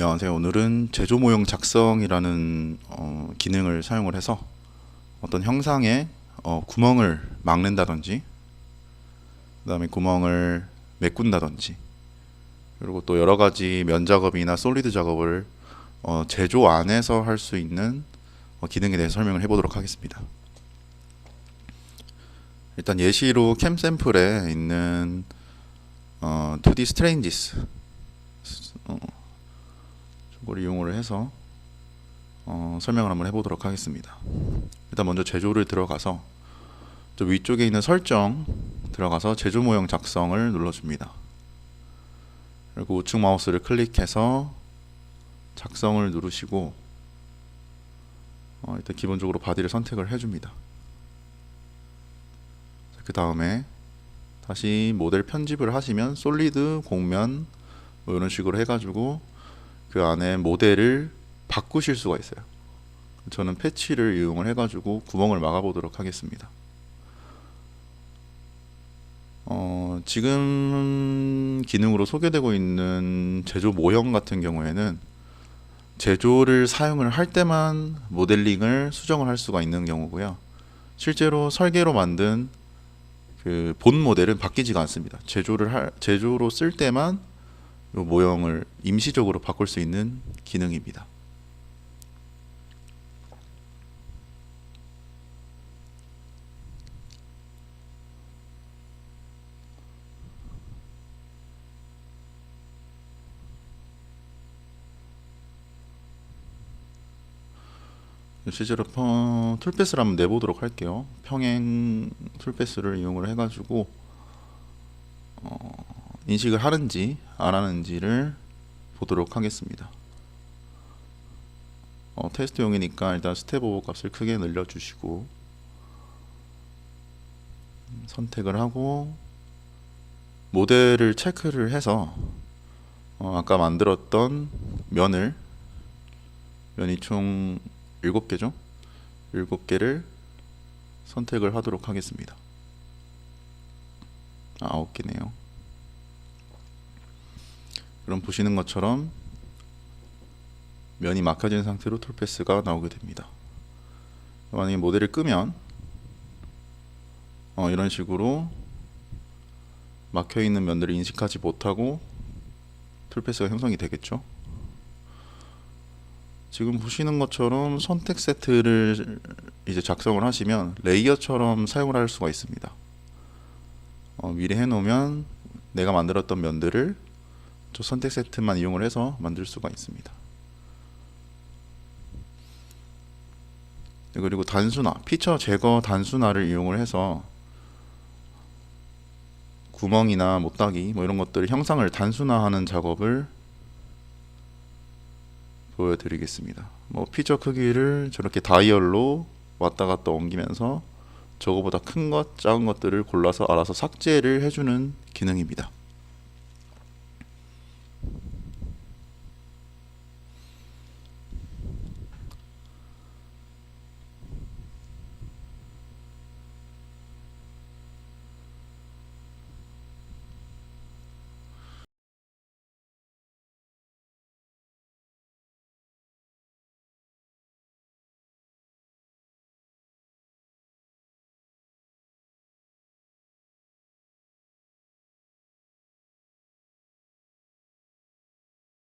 안녕하세요. 오늘은 제조 모형 작성이라는 어, 기능을 사용을 해서 어떤 형상에 어, 구멍을 막는다든지, 그 다음에 구멍을 메꾼다든지, 그리고 또 여러 가지 면 작업이나 솔리드 작업을 어, 제조 안에서 할 수 있는 어, 기능에 대해서 설명을 해보도록 하겠습니다. 일단 예시로 캠 샘플에 있는 어, 2D 스트레인지스 어, 이걸 이용을 해서 어, 설명을 한번 해보도록 하겠습니다. 일단 먼저 제조를 들어가서 저 위쪽에 있는 설정 들어가서 제조 모형 작성을 눌러줍니다. 그리고 우측 마우스를 클릭해서 작성을 누르시고 어, 일단 기본적으로 바디를 선택을 해줍니다. 그 다음에 다시 모델 편집을 하시면 솔리드, 공면 뭐 이런 식으로 해가지고 그 안에 모델을 바꾸실 수가 있어요. 저는 패치를 이용을 해가지고 구멍을 막아보도록 하겠습니다. 어, 지금 기능으로 소개되고 있는 제조 모형 같은 경우에는 제조를 사용을 할 때만 모델링을 수정을 할 수가 있는 경우고요. 실제로 설계로 만든 그 본 모델은 바뀌지가 않습니다. 제조를 할 제조로 쓸 때만 이 모형을 임시적으로 바꿀 수 있는 기능입니다. 실제로 어, 툴패스를 한번 내보도록 할게요. 평행 툴패스를 이용을 해가지고 어, 인식을 하는지 안 하는지를 보도록 하겠습니다. 어, 테스트용이니까 일단 스텝 오버 값을 크게 늘려주시고 음, 선택을 하고 모델을 체크를 해서 어, 아까 만들었던 면을 면이 총 7개죠? 7개를 선택을 하도록 하겠습니다. 아, 9개네요. 그럼 보시는 것처럼 면이 막혀진 상태로 툴패스가 나오게 됩니다. 만약에 모델을 끄면 어, 이런 식으로 막혀 있는 면들을 인식하지 못하고 툴패스가 형성이 되겠죠. 지금 보시는 것처럼 선택 세트를 이제 작성을 하시면 레이어처럼 사용을 할 수가 있습니다. 어, 미리 해놓으면 내가 만들었던 면들을 저 선택 세트만 이용을 해서 만들 수가 있습니다. 네, 그리고 단순화, 피처 제거 단순화를 이용을 해서 구멍이나 못다기 뭐 이런 것들을 형상을 단순화하는 작업을 보여드리겠습니다. 뭐 피처 크기를 저렇게 다이얼로 왔다 갔다 옮기면서 저거보다 큰 것, 작은 것들을 골라서 알아서 삭제를 해주는 기능입니다.